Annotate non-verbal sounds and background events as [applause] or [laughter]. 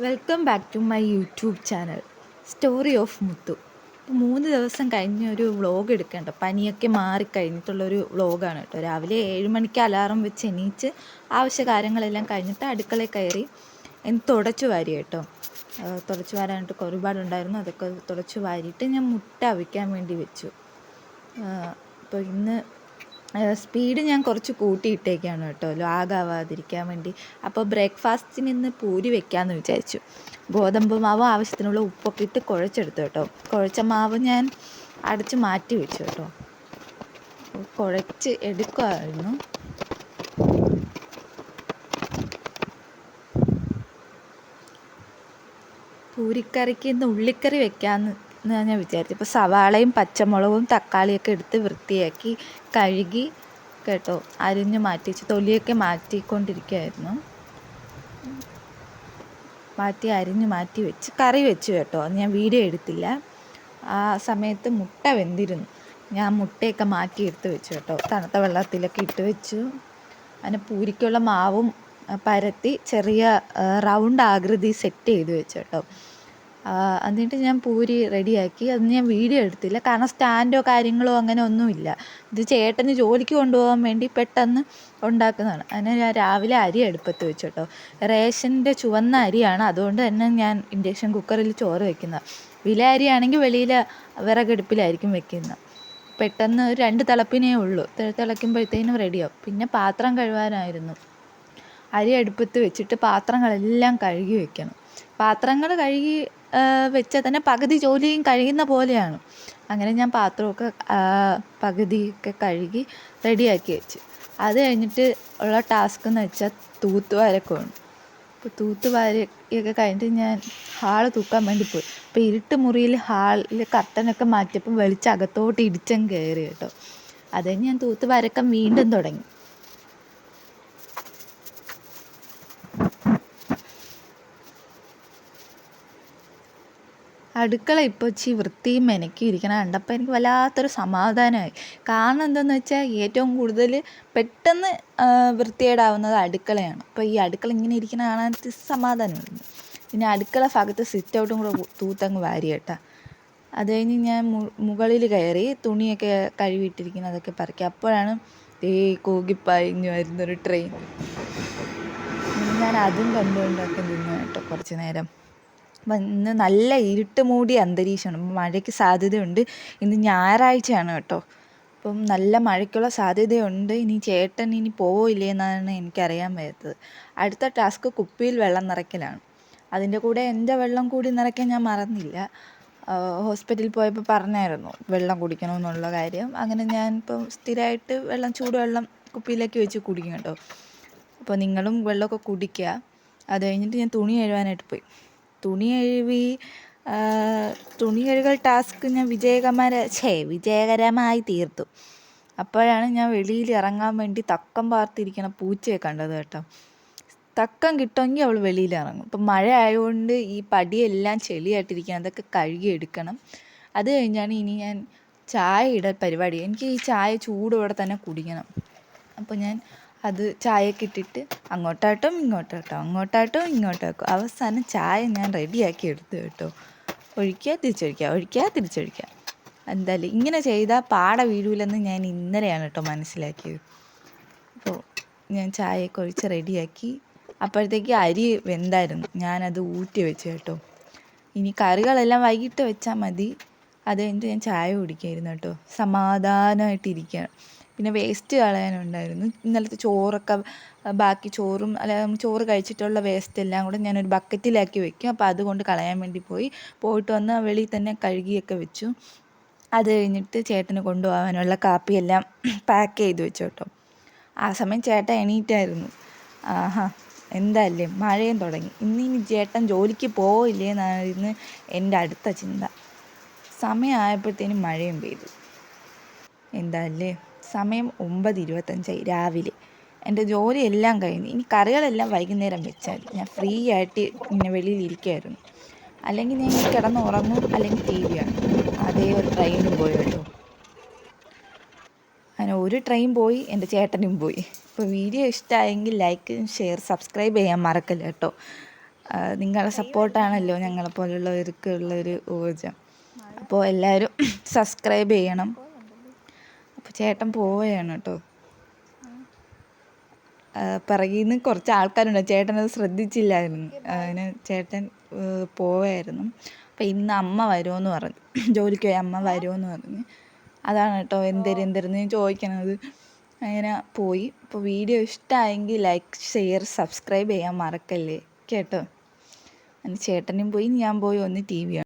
Welcome back to my YouTube channel story of Muthu മൂന്ന് ദിവസം കഴിഞ്ഞ ഒരു വ്ളോഗ് എടുക്കേണ്ട. പനിയൊക്കെ മാറിക്കഴിഞ്ഞിട്ടുള്ളൊരു വ്ളോഗാണ് കേട്ടോ. രാവിലെ ഏഴ് മണിക്ക് അലാറം വെച്ച് എണീച്ച് ആവശ്യ കാര്യങ്ങളെല്ലാം കഴിഞ്ഞിട്ട് അടുക്കളയിൽ കയറി എന്ന് തുടച്ചു വാരി കേട്ടോ. തുടച്ചു വാരാനായിട്ട് ഒരുപാടുണ്ടായിരുന്നു. അതൊക്കെ തുടച്ചു വാരിയിട്ട് ഞാൻ മുട്ട അവിക്കാൻ വേണ്ടി വെച്ചു. അപ്പോൾ ഇന്ന് സ്പീഡ് ഞാൻ കുറച്ച് കൂട്ടിയിട്ടേക്കാണ് കേട്ടോ. ലാഗാവാതിരിക്കാൻ വേണ്ടി. അപ്പോൾ ബ്രേക്ക്ഫാസ്റ്റിന് ഇന്ന് പൂരി വെക്കാമെന്ന് വിചാരിച്ചു. ഗോതമ്പ് മാവ് ആവശ്യത്തിനുള്ള ഉപ്പൊക്കെ ഇട്ട് കുഴച്ചെടുത്തു കേട്ടോ. കുഴച്ച മാവ് ഞാൻ അടച്ച് മാറ്റി വെച്ചു കേട്ടോ. കുഴച്ച് എടുക്കുമായിരുന്നു പൂരിക്കറിക്ക് ഇന്ന് ഉള്ളിക്കറി വെക്കാമെന്ന് എന്ന് ഞാൻ വിചാരിച്ചു ഇപ്പോൾ സവാളയും പച്ചമുളകും തക്കാളിയൊക്കെ എടുത്ത് വൃത്തിയാക്കി കഴുകി കേട്ടോ അരിഞ്ഞ് മാറ്റി തൊലിയൊക്കെ മാറ്റിക്കൊണ്ടിരിക്കുകയായിരുന്നു മാറ്റി അരിഞ്ഞ് മാറ്റി വെച്ച് കറി വെച്ചു കേട്ടോ. ഞാൻ വീഡിയോ എടുത്തില്ല. ആ സമയത്ത് മുട്ട വെന്തിരുന്നു. ഞാൻ മുട്ടയൊക്കെ മാറ്റി എടുത്ത് വെച്ചു കേട്ടോ. തണുത്ത വെള്ളത്തിലൊക്കെ ഇട്ട് വെച്ചു. അതിന് പൂരിക്കുള്ള മാവും പരത്തി ചെറിയ റൗണ്ട് ആകൃതി സെറ്റ് ചെയ്ത് വെച്ചു കേട്ടോ. എന്നിട്ട് ഞാൻ പൂരി റെഡിയാക്കി. അത് ഞാൻ വീഡിയോ എടുത്തില്ല. കാരണം സ്റ്റാൻഡോ കാര്യങ്ങളോ അങ്ങനെ ഒന്നുമില്ല. ഇത് ചേട്ടന് ജോലിക്ക് കൊണ്ടുപോകാൻ വേണ്ടി പെട്ടെന്ന് ഉണ്ടാക്കുന്നതാണ്. അതിന് ഞാൻ രാവിലെ അരി അടുപ്പത്ത് വെച്ചു കേട്ടോ റേഷന്റെ ചുവന്ന അരിയാണ്. അതുകൊണ്ട് തന്നെ ഞാൻ ഇൻഡക്ഷൻ കുക്കറിൽ ചോറ് വെക്കുന്നത് വില അരിയാണെങ്കിൽ വെളിയിൽ വിറകടുപ്പിലായിരിക്കും വെക്കുന്നത് പെട്ടെന്ന് രണ്ട് തിളപ്പിനേ ഉള്ളൂ. തിളയ്ക്കുമ്പോഴത്തേനും റെഡിയാവും. പിന്നെ പാത്രം കഴുകാനായിരുന്നു. അരി അടുപ്പത്ത് വെച്ചിട്ട് പാത്രങ്ങളെല്ലാം കഴുകി വെക്കണം. പാത്രങ്ങൾ കഴുകി വെച്ചാൽ തന്നെ പകുതി ജോലിയും കഴിയുന്ന പോലെയാണ്. അങ്ങനെ ഞാൻ പാത്രമൊക്കെ പകുതിയൊക്കെ കഴുകി റെഡിയാക്കി വെച്ച്. അത് കഴിഞ്ഞിട്ട് ഉള്ള ടാസ്ക് എന്ന് വെച്ചാൽ തൂത്തുവാരൊക്കെയാണ് അപ്പോൾ തൂത്തുവാരിയൊക്കെ കഴിഞ്ഞിട്ട് ഞാൻ ഹാൾ തൂക്കാൻ വേണ്ടി പോയി. അപ്പോൾ ഇരുട്ട് മുറിയിൽ ഹാളിൽ കർട്ടനൊക്കെ മാറ്റിയപ്പോൾ വെളിച്ചം അകത്തോട്ട് ഇടിച്ചങ്ങ് കയറി കേട്ടോ. അത് ഞാൻ തൂത്തുവാരക്കം വീണ്ടും തുടങ്ങി. അടുക്കള ഇപ്പോൾ ഇച്ചിരി വൃത്തിയും മെനക്കി ഇരിക്കണം കണ്ടപ്പോൾ എനിക്ക് വല്ലാത്തൊരു സമാധാനമായി. കാരണം എന്താണെന്ന് വെച്ചാൽ ഏറ്റവും കൂടുതൽ പെട്ടെന്ന് വൃത്തികേടാവുന്നത് അടുക്കളയാണ്. അപ്പോൾ ഈ അടുക്കള ഇങ്ങനെ ഇരിക്കുന്ന കാണാൻ സമാധാനമുണ്ട്. പിന്നെ അടുക്കള ഭാഗത്ത് സിറ്റ് ഔട്ടും കൂടെ തൂത്തങ്ങ് വാരി കേട്ടാ. അത് കഴിഞ്ഞ് ഞാൻ മുകളിൽ കയറി തുണിയൊക്കെ കഴുകിയിട്ടിരിക്കുന്നതൊക്കെ പറക്കി. അപ്പോഴാണ് ദേ കൂകിപ്പായിഞ്ഞ് വരുന്നൊരു ട്രെയിൻ ഞാൻ അതും കണ്ടുകൊണ്ടൊക്കെ നിന്നു കേട്ടോ കുറച്ച് നേരം. ഇന്ന് നല്ല ഇരുട്ട് മൂടിയ അന്തരീക്ഷമാണ് മഴയ്ക്ക് സാധ്യതയുണ്ട്. ഇന്ന് ഞായറാഴ്ചയാണ് കേട്ടോ. അപ്പം നല്ല മഴയ്ക്കുള്ള സാധ്യതയുണ്ട്. ഇനി ചേട്ടൻ ഇനി പോവോ എന്നാണ് എനിക്കറിയാൻ വയ്യാത്തത് അടുത്ത ടാസ്ക് കുപ്പിയിൽ വെള്ളം നിറയ്ക്കലാണ്. അതിന്റെ കൂടെ എന്റെ വെള്ളം കൂടി നിറയ്ക്കാൻ ഞാൻ മറന്നില്ല. ഹോസ്പിറ്റലിൽ പോയപ്പോൾ പറഞ്ഞായിരുന്നു വെള്ളം കുടിക്കണമെന്നുള്ള കാര്യം. അങ്ങനെ ഞാൻ ഇപ്പം സ്ഥിരമായിട്ട് വെള്ളം ചൂടുവെള്ളം കുപ്പിയിലേക്ക് വെച്ച് കുടിക്കും കേട്ടോ. അപ്പോൾ നിങ്ങളും വെള്ളമൊക്കെ കുടിക്കുക. അത് കഴിഞ്ഞിട്ട് ഞാൻ തുണി എഴുവാനായിട്ട് പോയി. തുണി കഴുകി തുണി കഴുകൽ ടാസ്ക് ഞാൻ വിജയകരമായ ഛേ വിജയകരമായി തീർത്തു. അപ്പോഴാണ് ഞാൻ വെളിയിൽ ഇറങ്ങാൻ വേണ്ടി തക്കം പാർത്തിരിക്കണ പൂച്ചയെ കണ്ടത് കേട്ടോ. തക്കം കിട്ടുമെങ്കിൽ അവൾ വെളിയിൽ ഇറങ്ങും. ഇപ്പം മഴ ആയതുകൊണ്ട് ഈ പടിയെല്ലാം ചെളിയായിട്ടിരിക്കണം അതൊക്കെ കഴുകി എടുക്കണം. അത് കഴിഞ്ഞാണ് ഇനി ഞാൻ ചായ ഇടൽ പരിപാടി. എനിക്ക് ഈ ചായ ചൂടോടെ തന്നെ കുടിക്കണം. അപ്പോൾ ഞാൻ അത് ചായയൊക്കെ ഇട്ടിട്ട് അങ്ങോട്ടാട്ടും ഇങ്ങോട്ടാട്ടും അങ്ങോട്ടാട്ടും ഇങ്ങോട്ടാക്കും. അവസാനം ചായ ഞാൻ റെഡിയാക്കി എടുത്തു കേട്ടോ. ഒഴിക്കുക തിരിച്ചൊഴിക്കുക ഒഴിക്കുക തിരിച്ചൊഴിക്കുക. എന്തായാലും ഇങ്ങനെ ചെയ്താൽ പാട വീഴൂലെന്ന് ഞാൻ ഇന്നലെയാണ് കേട്ടോ മനസ്സിലാക്കിയത്. അപ്പോൾ ഞാൻ ചായയൊക്കെ ഒഴിച്ച് റെഡിയാക്കി. അപ്പോഴത്തേക്ക് അരി വെന്തായിരുന്നു. ഞാനത് ഊറ്റി വെച്ചു കേട്ടോ. ഇനി കറികളെല്ലാം വൈകിട്ട് വെച്ചാൽ മതി. അത് കഴിഞ്ഞിട്ട് ഞാൻ ചായ കുടിക്കായിരുന്നു കേട്ടോ. സമാധാനമായിട്ടിരിക്കുകയാണ്. പിന്നെ വേസ്റ്റ് കളയാനുണ്ടായിരുന്നു. ഇന്നലത്തെ ചോറൊക്കെ ബാക്കി ചോറും അല്ല ചോറ് കഴിച്ചിട്ടുള്ള വേസ്റ്റ് എല്ലാം കൂടെ ഞാനൊരു ബക്കറ്റിലാക്കി വെക്കും. അപ്പോൾ അതുകൊണ്ട് കളയാൻ വേണ്ടി പോയി. പോയിട്ട് വന്ന് വെളിയിൽ തന്നെ കഴുകിയൊക്കെ വെച്ചു. അത് കഴിഞ്ഞിട്ട് ചേട്ടന് കൊണ്ടുപോകാനുള്ള കാപ്പിയെല്ലാം [clears throat] പാക്ക് ചെയ്ത് വെച്ചു കേട്ടോ. ആ സമയം ചേട്ടൻ എണീറ്റായിരുന്നു. ആഹാ എന്തല്ലേ മഴയും തുടങ്ങി. ഇന്ന് ഇനി ചേട്ടൻ ജോലിക്ക് പോവില്ലേ എന്നായിരുന്നു എന്റെ അടുത്ത ചിന്ത. സമയമായപ്പോഴത്തേനും മഴയും പെയ്തു. എന്താല്ലേ? സമയം ഒമ്പത് ഇരുപത്തഞ്ചായി രാവിലെ. എന്റെ ജോലിയെല്ലാം കഴിഞ്ഞ്. ഇനി കറികളെല്ലാം വൈകുന്നേരം വെച്ചാൽ ഞാൻ ഫ്രീ ആയിട്ട് ഇങ്ങനെ വെളിയിൽ ഇരിക്കുമായിരുന്നു അല്ലെങ്കിൽ ഞാൻ കിടന്ന് ഉറങ്ങും. അല്ലെങ്കിൽ ടി വി ആണ് അതേ ഒരു ട്രെയിനും പോയി കേട്ടോ. അങ്ങനെ ഒരു ട്രെയിൻ പോയി എന്റെ ചേട്ടനും പോയി. അപ്പോൾ വീഡിയോ ഇഷ്ടമായെങ്കിൽ ലൈക്ക് ഷെയർ സബ്സ്ക്രൈബ് ചെയ്യാൻ മറക്കല്ല കേട്ടോ. നിങ്ങളുടെ സപ്പോർട്ടാണല്ലോ ഞങ്ങളെപ്പോലുള്ളവർക്ക് ഉള്ളൊരു ഊർജം അപ്പോൾ എല്ലാവരും [clears throat] സബ്സ്ക്രൈബ് ചെയ്യണം. ചേട്ടൻ പോവുകയാണ് കേട്ടോ പിറകിൽ നിന്ന് കുറച്ച് ആൾക്കാരുണ്ട് ചേട്ടൻ അത് ശ്രദ്ധിച്ചില്ലായിരുന്നു. അതിന് ചേട്ടൻ പോവായിരുന്നു അപ്പം ഇന്ന് അമ്മ വരുമെന്ന് പറഞ്ഞു. ജോലിക്ക് പോയി അമ്മ വരുമെന്ന് പറഞ്ഞ്. അതാണ് കേട്ടോ എന്തേരും എന്തേരെന്ന് ഞാൻ ചോദിക്കണത്. അങ്ങനെ പോയി. അപ്പോൾ വീഡിയോ ഇഷ്ടമായെങ്കിൽ ലൈക്ക് ഷെയർ സബ്സ്ക്രൈബ് ചെയ്യാൻ മറക്കല്ലേ? കേട്ടോ? ചേട്ടനും പോയി ഞാൻ പോയി ഒന്ന് ടി വി